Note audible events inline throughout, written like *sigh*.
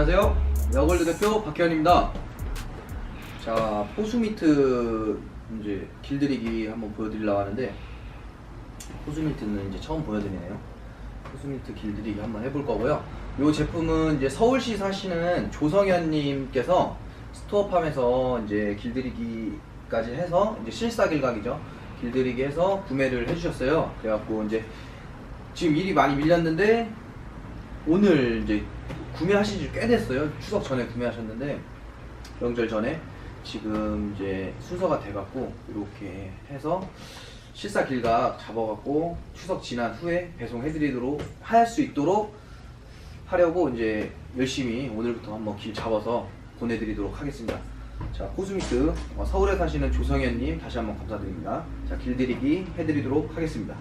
안녕하세요. 여골드 대표 박혜원입니다. 자, 포수미트 이제 길들이기 한번 보여드리려고 하는데 포수미트는 이제 처음 보여드리네요. 포수미트 길들이기 한번 해볼 거고요. 이 제품은 이제 서울시 사시는 조성현님께서 스토어팜에서 이제 길들이기까지 해서 이제 실사 길각이죠. 길들이기 해서 구매를 해주셨어요. 그래갖고 이제 지금 일이 많이 밀렸는데 오늘 이제 구매하신 지 꽤 됐어요. 추석 전에 구매하셨는데 명절 전에 지금 이제 순서가 돼갖고 이렇게 해서 실사 길각 잡아갖고 추석 지난 후에 배송해드리도록 할 수 있도록 하려고 이제 열심히 오늘부터 한번 길 잡아서 보내드리도록 하겠습니다. 자 코스미트 어, 서울에 사시는 조성현님 다시 한번 감사드립니다. 자 길들이기 해드리도록 하겠습니다.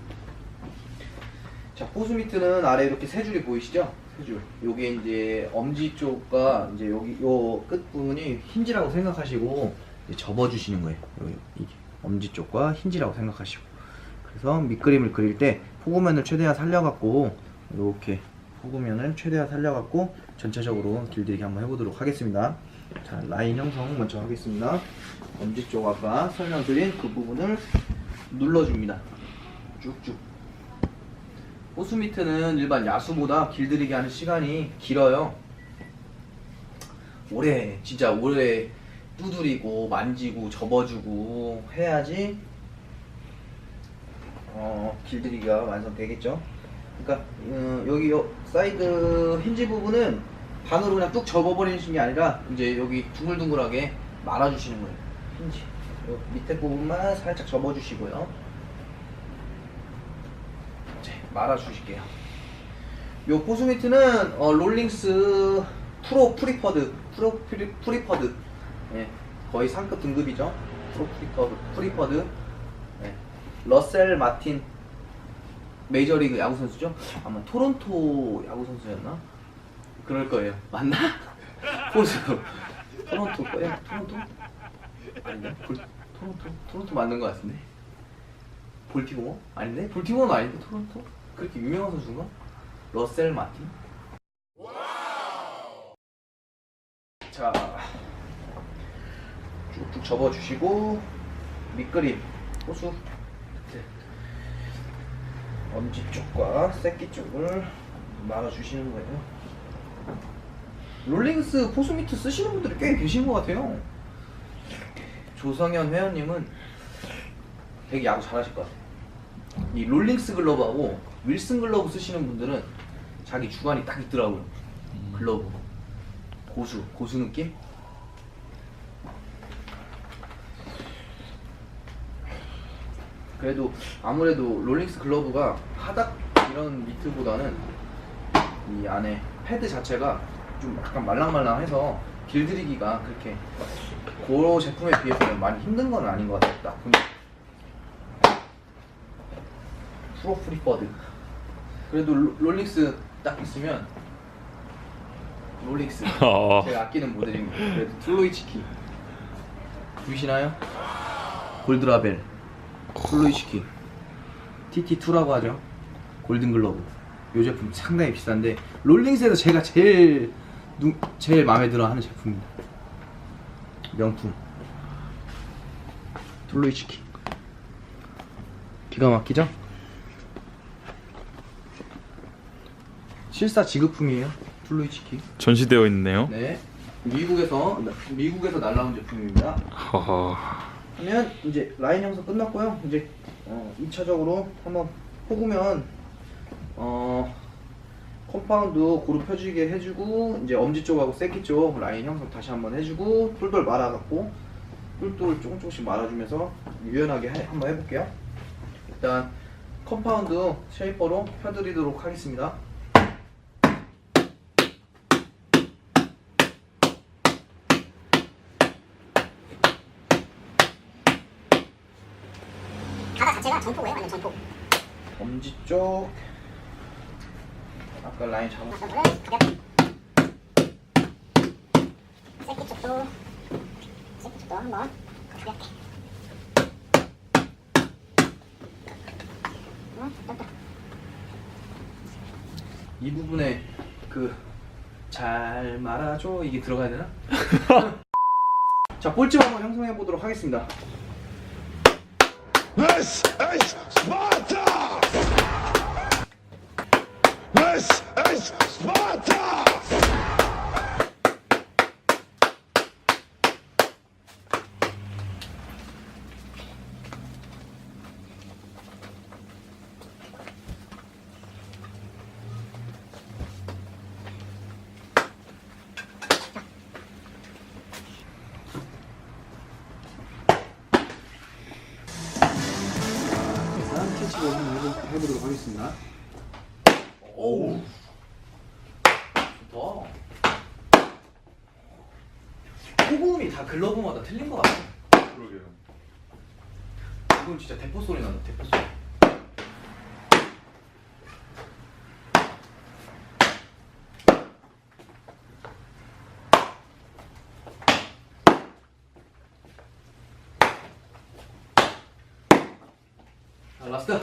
자, 포스미트는 아래 이렇게 세 줄이 보이시죠? 세 줄. 요게 이제 엄지 쪽과 이제 여기 요 끝 부분이 힌지라고 생각하시고 접어주시는 거예요. 요, 이게 엄지 쪽과 힌지라고 생각하시고. 그래서 밑그림을 그릴 때 포구면을 최대한 살려갖고 이렇게 포구면을 최대한 살려갖고 전체적으로 길들이기 한번 해보도록 하겠습니다. 자, 라인 형성 먼저 하겠습니다. 엄지 쪽 아까 설명드린 그 부분을 눌러줍니다. 쭉쭉. 호수 미트는 일반 야수보다 길들이기 하는 시간이 길어요. 오래 진짜 오래 두드리고 만지고 접어주고 해야지 어, 길들이기가 완성되겠죠. 그러니까 음, 여기 요 사이드 힌지 부분은 반으로 그냥 뚝 접어버리시는 게 아니라 이제 여기 둥글둥글하게 말아주시는 거예요. 힌지 요 밑에 부분만 살짝 접어주시고요. 말아주실게요. 요 포스미트는 어, 롤링스 프로 프리퍼드 프로 프리, 프리퍼드 예, 거의 상급 등급이죠. 프로 프리퍼드 프리퍼드 예, 러셀 마틴 메이저리그 야구 선수죠. 아마 토론토 야구 선수였나? 그럴 거예요. 맞나? *laughs* 포스 토론토 거예요. 토론토 아닌데? 볼, 토론토 토론토 맞는 것 같은데. 볼티모어? 아닌데? 볼티모어는 아닌데 토론토? 그렇게 유명한 선수인가? 러셀 마틴? 자 쭉쭉 접어주시고 밑그림 호수 네. 엄지 쪽과 새끼 쪽을 말아주시는 거예요 롤링스 포수미트 쓰시는 분들이 꽤 계신 것 같아요 조성현 회원님은 되게 야구 잘하실 것 같아요. 이 롤링스 글러브하고 윌슨 글러브 쓰시는 분들은 자기 주관이 딱 있더라고요. 글러브 고수 고수 느낌. 그래도 아무래도 롤링스 글러브가 하닥 이런 니트보다는 이 안에 패드 자체가 좀 약간 말랑말랑해서 길들이기가 그렇게 그 제품에 비해서는 많이 힘든 건 아닌 것 같아요. 딱 보니까. 프로 프리버드. 그래도 롤- 롤링스 딱 있으면 롤링스 *laughs* 어. 제가 아끼는 모델입니다. 그래도 플로이 치키 보이시나요? 골드라벨 플로이 치키 TT2라고 하죠. 골든글러브. 이 제품 상당히 비싼데 롤링스에서 제가 제일 누, 제일 마음에 들어 하는 제품입니다. 명품. 플로이 치키. 기가 막히죠? 실사 지급품이에요. 플로이치키. 전시되어 있네요. 네. 미국에서 미국에서 날라온 제품입니다. 허허. 그러면 이제 라인 형성 끝났고요. 이제 어, 2차적으로 한번 뽑으면 어 컴파운드 고루 펴지게 해주고 이제 엄지 쪽하고 새끼 쪽 라인 형성 다시 한번 해주고 똘똘 말아갖고 똘똘 조금 조금씩 말아주면서 유연하게 해- 한번 해볼게요. 일단 컴파운드 쉐이퍼로 펴드리도록 하겠습니다. 자체가 전포고요, 완전 전포. 엄지 쪽 아까 라인 잡았 어떤 거를 가볍게. 새끼 쪽도, 새끼 쪽도 한번 가볍게. 응, 또. 이 부분에 그 잘 말아줘 이게 들어가야 되나? *laughs* 자 볼집 한번 형성해 보도록 하겠습니다. Es ist Sparta! Es ist Sparta! 다음 캐치볼 한번 해보- 해보도록 하겠습니다. 오우 좋다. 호구음이 다 글러브마다 틀린 것 같아. 그러게요. 이건 진짜 대포 소리 난다. 대포 소리. 라스트.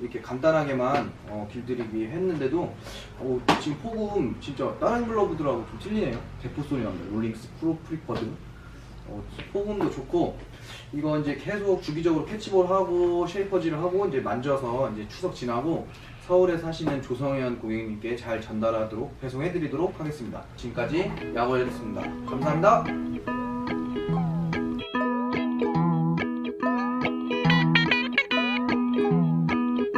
이렇게 간단하게만 어, 길들이기 했는데도 어, 지금 폭음 진짜 다른 글러브들하고 좀 틀리네요. 대포 소리 납니다. 롤링스 프로 프리퍼드. 어, 폭음도 좋고 이거 이제 계속 주기적으로 캐치볼 하고 쉐이퍼질을 하고 이제 만져서 이제 추석 지나고 서울에 사시는 조성현 고객님께 잘 전달하도록 배송해드리도록 하겠습니다. 지금까지 야구였습니다. 감사합니다.